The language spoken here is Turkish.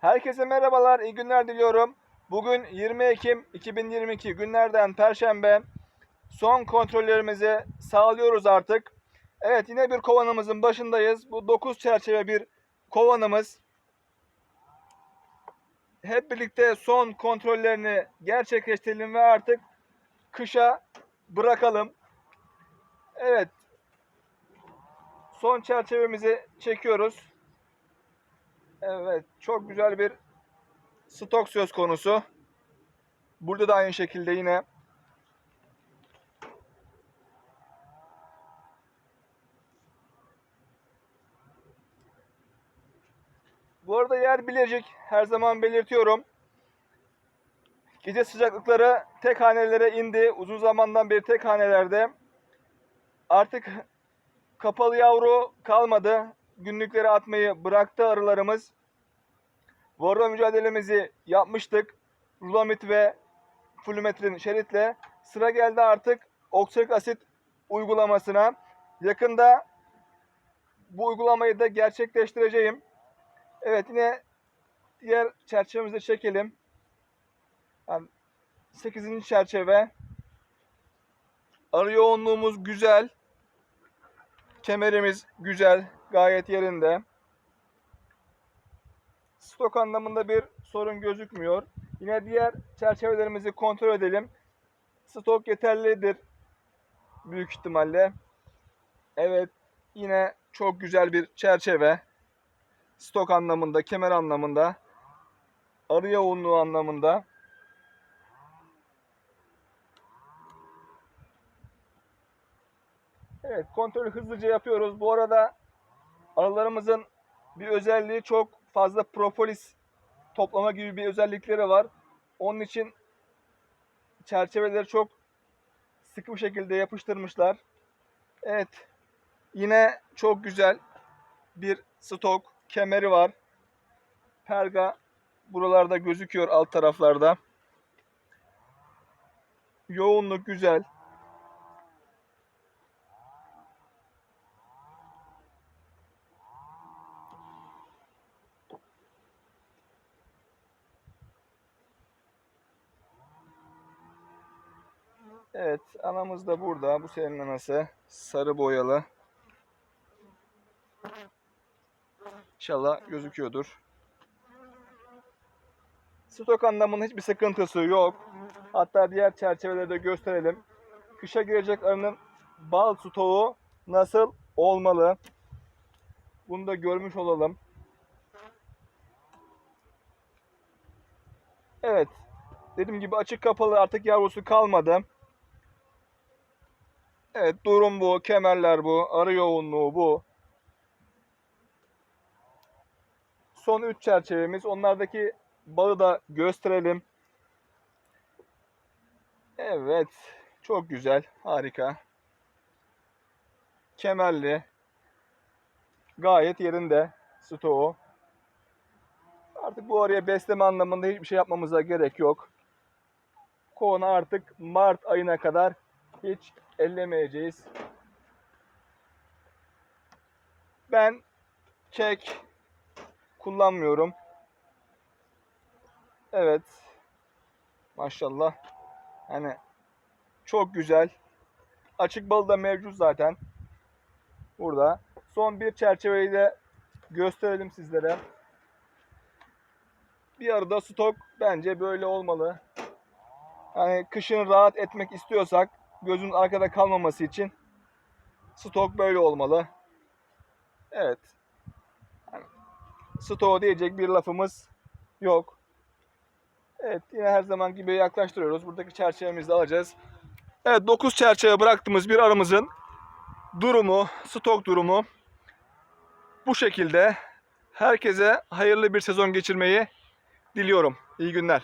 Herkese merhabalar, iyi günler diliyorum. Bugün 20 Ekim 2022 günlerden Perşembe. Son kontrollerimizi sağlıyoruz artık. Evet yine bir kovanımızın başındayız. Bu 9 çerçeve bir kovanımız. Hep birlikte son kontrollerini gerçekleştirelim ve artık kışa bırakalım. Evet. Son çerçevemizi çekiyoruz. Evet, çok güzel bir stok söz konusu. Burada da aynı şekilde yine Bu arada yer Bilecik. Her zaman belirtiyorum. Gece sıcaklıkları tek hanelere indi. Uzun zamandan beri tek hanelerde. Artık kapalı yavru kalmadı. Günlükleri atmayı bıraktı arılarımız. Varroa mücadelemizi yapmıştık. Rulamit ve flumetrin şeritle. Sıra geldi artık oksalik asit uygulamasına. Yakında bu uygulamayı da gerçekleştireceğim. Evet yine diğer çerçevemizi çekelim. Yani 8. çerçeve. Arı yoğunluğumuz güzel. Kemerimiz güzel. Gayet yerinde. Stok anlamında bir sorun gözükmüyor. Yine diğer çerçevelerimizi kontrol edelim. Stok yeterlidir. Büyük ihtimalle. Evet. Yine çok güzel bir çerçeve. Stok anlamında, kemer anlamında. Arı yoğunluğu anlamında. Evet, kontrolü hızlıca yapıyoruz. Bu arada arılarımızın bir özelliği çok fazla propolis toplama gibi bir özellikleri var. Onun için çerçeveleri çok sıkı bir şekilde yapıştırmışlar. Evet. Yine çok güzel bir stok kemeri var. Perga buralarda gözüküyor alt taraflarda. Yoğunluk güzel. Evet, anamız da burada. Bu senin anası. Sarı boyalı. İnşallah gözüküyordur. Stok anlamında hiçbir sıkıntısı yok. Hatta diğer çerçeveleri de gösterelim. Kışa girecek arının bal stoğu nasıl olmalı? Bunu da görmüş olalım. Evet. Dediğim gibi açık kapalı artık yavrusu kalmadı. Evet durum bu. Kemerler bu. Arı yoğunluğu bu. Son 3 çerçevemiz. Onlardaki bağı da gösterelim. Evet. Çok güzel. Harika. Kemerli. Gayet yerinde. Stoğu. Artık bu araya besleme anlamında hiçbir şey yapmamıza gerek yok. Kovanı artık Mart ayına kadar hiç ellemeyeceğiz. Ben kek kullanmıyorum. Evet. Maşallah. Hani çok güzel. Açık balı da mevcut zaten. Burada. Son bir çerçeveyi de gösterelim sizlere. Bir arada stok bence böyle olmalı. Hani kışın rahat etmek istiyorsak gözün arkada kalmaması için stok böyle olmalı. Evet. Yani, stok diyecek bir lafımız yok. Evet yine her zaman gibi yaklaştırıyoruz. Buradaki çerçevemizi de alacağız. Evet 9 çerçeve bıraktığımız bir arımızın durumu, stok durumu bu şekilde. Herkese hayırlı bir sezon geçirmeyi diliyorum. İyi günler.